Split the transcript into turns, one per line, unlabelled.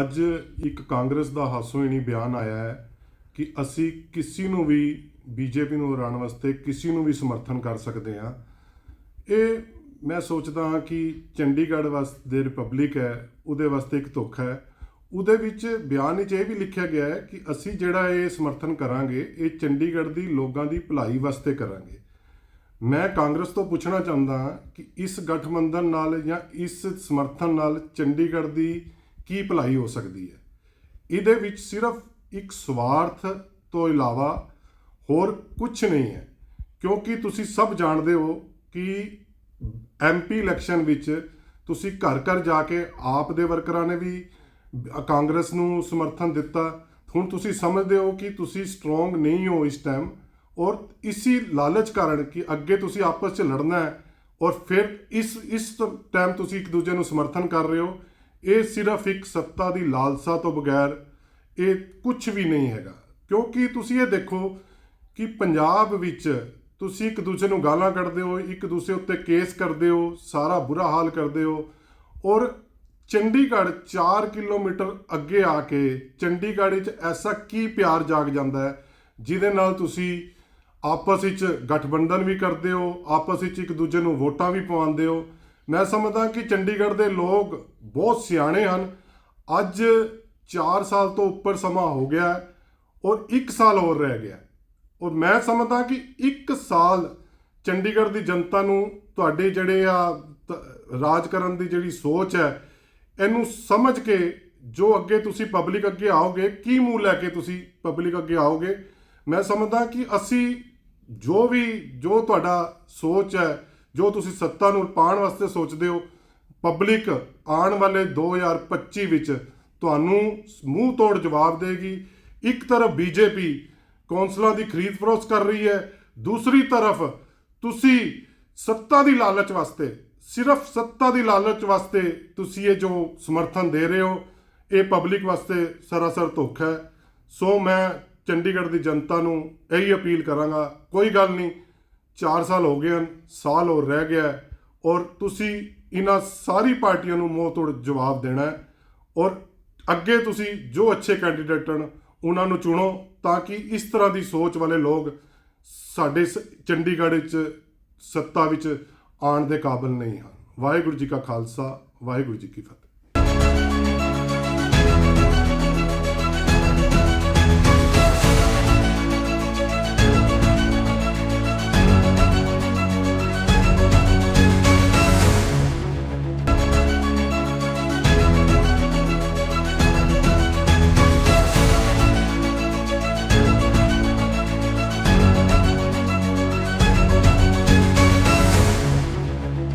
ਅੱਜ ਇੱਕ ਕਾਂਗਰਸ ਦਾ ਹਾਸੋਹੀਣੀ ਬਿਆਨ ਆਇਆ ਹੈ ਕਿ ਅਸੀਂ ਕਿਸੇ ਨੂੰ ਵੀ ਬੀਜੇਪੀ ਨੂੰ ਹਰਾਉਣ ਵਾਸਤੇ ਕਿਸੇ ਨੂੰ ਵੀ ਸਮਰਥਨ ਕਰ ਸਕਦੇ ਹਾਂ। ਇਹ ਮੈਂ ਸੋਚਦਾ ਹਾਂ ਕਿ ਚੰਡੀਗੜ੍ਹ ਵਾਸਤੇ ਦੇ ਰਿਪਬਲਿਕ ਹੈ, ਉਹਦੇ ਵਾਸਤੇ ਇੱਕ ਧੋਖਾ ਹੈ। ਉਹਦੇ ਵਿੱਚ ਬਿਆਨ ਵਿੱਚ ਇਹ ਵੀ ਲਿਖਿਆ ਗਿਆ ਹੈ ਕਿ ਅਸੀਂ ਜਿਹੜਾ ਇਹ ਸਮਰਥਨ ਕਰਾਂਗੇ, ਇਹ ਚੰਡੀਗੜ੍ਹ ਦੀ ਲੋਕਾਂ ਦੀ ਭਲਾਈ ਵਾਸਤੇ ਕਰਾਂਗੇ। ਮੈਂ ਕਾਂਗਰਸ ਤੋਂ ਪੁੱਛਣਾ ਚਾਹੁੰਦਾ ਹਾਂ ਕਿ ਇਸ ਗਠਬੰਧਨ ਨਾਲ ਜਾਂ ਇਸ ਸਮਰਥਨ ਨਾਲ ਚੰਡੀਗੜ੍ਹ ਦੀ ਕੀ ਭਲਾਈ ਹੋ ਸਕਦੀ ਹੈ? ਇਹਦੇ ਵਿੱਚ ਸਿਰਫ ਇੱਕ ਸਵਾਰਥ ਤੋਂ ਇਲਾਵਾ ਹੋਰ ਕੁਝ ਨਹੀਂ ਹੈ, ਕਿਉਂਕਿ ਤੁਸੀਂ ਸਭ ਜਾਣਦੇ ਹੋ ਕਿ ਐਮਪੀ ਇਲੈਕਸ਼ਨ ਵਿੱਚ ਤੁਸੀਂ ਘਰ ਘਰ ਜਾ ਕੇ ਆਪ ਦੇ ਵਰਕਰਾਂ ਨੇ ਵੀ ਕਾਂਗਰਸ ਨੂੰ ਸਮਰਥਨ ਦਿੱਤਾ। ਹੁਣ ਤੁਸੀਂ ਸਮਝਦੇ ਹੋ ਕਿ ਤੁਸੀਂ ਸਟਰੋਂਗ ਨਹੀਂ ਹੋ ਇਸ ਟਾਈਮ ਔਰ ਇਸੀ ਲਾਲਚ ਕਾਰਨ ਕਿ ਅੱਗੇ ਤੁਸੀਂ ਆਪਸ 'ਚ ਲੜਨਾ ਹੈ ਔਰ ਫਿਰ ਇਸ ਇਸ ਟਾਈਮ ਤੁਸੀਂ ਇੱਕ ਦੂਜੇ ਨੂੰ ਸਮਰਥਨ ਕਰ ਰਹੇ ਹੋ। ਇਹ ਸਿਰਫ ਇੱਕ ਸੱਤਾ ਦੀ ਲਾਲਸਾ ਤੋਂ ਬਗੈਰ ਇਹ ਕੁਝ ਵੀ ਨਹੀਂ ਹੈਗਾ। ਕਿਉਂਕਿ ਤੁਸੀਂ ਇਹ ਦੇਖੋ ਕਿ ਪੰਜਾਬ ਵਿੱਚ ਤੁਸੀਂ ਇੱਕ ਦੂਜੇ ਨੂੰ ਗਾਲਾਂ ਕੱਢਦੇ ਹੋ, ਇੱਕ ਦੂਸਰੇ ਉੱਤੇ ਕੇਸ ਕਰਦੇ ਹੋ, ਸਾਰਾ ਬੁਰਾ ਹਾਲ ਕਰਦੇ ਹੋ ਔਰ ਚੰਡੀਗੜ੍ਹ 4 ਕਿਲੋਮੀਟਰ ਅੱਗੇ ਆ ਕੇ ਚੰਡੀਗੜ੍ਹ ਵਿੱਚ ਐਸਾ ਕੀ ਪਿਆਰ ਜਾਗ ਜਾਂਦਾ ਹੈ, ਜਿਹਦੇ ਨਾਲ ਤੁਸੀਂ ਆਪਸ ਵਿੱਚ ਗਠਬੰਧਨ ਵੀ ਕਰਦੇ ਹੋ, ਆਪਸ ਵਿੱਚ ਇੱਕ ਦੂਜੇ ਨੂੰ ਵੋਟਾਂ ਵੀ ਪਵਾਉਂਦੇ ਹੋ ਮੈਂ ਸਮਝਦਾ ਕਿ ਚੰਡੀਗੜ੍ਹ ਦੇ ਲੋਕ ਬਹੁਤ ਸਿਆਣੇ ਹਨ। ਅੱਜ 4 ਸਾਲ ਤੋਂ ਉੱਪਰ ਸਮਾਂ ਹੋ ਗਿਆ ਔਰ 1 ਸਾਲ ਹੋਰ ਰਹਿ ਗਿਆ ਔਰ ਮੈਂ ਸਮਝਦਾ ਕਿ 1 ਸਾਲ ਚੰਡੀਗੜ੍ਹ ਦੀ ਜਨਤਾ ਨੂੰ ਤੁਹਾਡੇ ਜਿਹੜੇ ਆ ਤ- ਰਾਜ ਕਰਨ ਦੀ ਜਿਹੜੀ ਸੋਚ ਹੈ, ਇਹਨੂੰ ਸਮਝ ਕੇ ਜੋ ਅੱਗੇ ਤੁਸੀਂ ਪਬਲਿਕ ਅੱਗੇ ਆਓਗੇ, ਕੀ ਮੂੰਹ ਲੈ ਕੇ ਤੁਸੀਂ ਪਬਲਿਕ ਅੱਗੇ ਆਓਗੇ, ਮੈਂ ਸਮਝਦਾ ਕਿ ਅਸੀਂ ਜੋ ਵੀ, ਜੋ ਤੁਹਾਡਾ ਸੋਚ ਹੈ ਜੋ ਤੁਸੀਂ ਸੱਤਾ ਨੂੰ ਪਾਉਣ ਵਾਸਤੇ ਸੋਚਦੇ ਹੋ ਪਬਲਿਕ ਆਉਣ ਵਾਲੇ 2025 ਵਿੱਚ ਤੁਹਾਨੂੰ ਮੂੰਹ ਤੋੜ ਜਵਾਬ ਦੇਗੀ। ਇੱਕ ਤਰਫ ਬੀਜੇਪੀ ਕੌਂਸਲਾਂ ਦੀ ਖਰੀਦ ਫਰੋਸ ਕਰ ਰਹੀ ਹੈ, ਦੂਸਰੀ ਤਰਫ ਤੁਸੀਂ ਸੱਤਾ ਦੀ ਲਾਲਚ ਵਾਸਤੇ, ਸਿਰਫ ਸੱਤਾ ਦੀ ਲਾਲਚ ਵਾਸਤੇ ਤੁਸੀਂ ਇਹ ਜੋ ਸਮਰਥਨ ਦੇ ਰਹੇ ਹੋ, ਇਹ ਪਬਲਿਕ ਵਾਸਤੇ ਸਰਾਸਰ ਧੋਖਾ ਹੈ। ਸੋ ਮੈਂ ਚੰਡੀਗੜ੍ਹ ਦੀ ਜਨਤਾ ਨੂੰ ਇਹੀ ਅਪੀਲ ਕਰਾਂਗਾ, ਕੋਈ ਗੱਲ ਨਹੀਂ 4 ਸਾਲ ਹੋ ਗਏ ਹਨ, ਸਾਲ ਹੋਰ ਰਹਿ ਗਿਆ ਔਰ ਤੁਸੀਂ ਇਹਨਾਂ ਸਾਰੀ ਪਾਰਟੀਆਂ ਨੂੰ ਮੋਹ ਤੋੜ ਜਵਾਬ ਦੇਣਾ ਹੈ ਔਰ ਅੱਗੇ ਤੁਸੀਂ ਜੋ ਅੱਛੇ ਕੈਂਡੀਡੇਟ ਹਨ, ਉਹਨਾਂ ਨੂੰ ਚੁਣੋ ਤਾਂ ਕਿ ਇਸ ਤਰ੍ਹਾਂ ਦੀ ਸੋਚ ਵਾਲੇ ਲੋਕ ਸਾਡੇ ਸ- ਚੰਡੀਗੜ੍ਹ ਵਿੱਚ ਸੱਤਾ ਵਿੱਚ ਆਉਣ ਦੇ ਕਾਬਿਲ ਨਹੀਂ ਹਨ। ਵਾਹਿਗੁਰੂ ਜੀ ਕਾ ਖਾਲਸਾ, ਵਾਹਿਗੁਰੂ ਜੀ ਕੀ ਫਤਿਹ।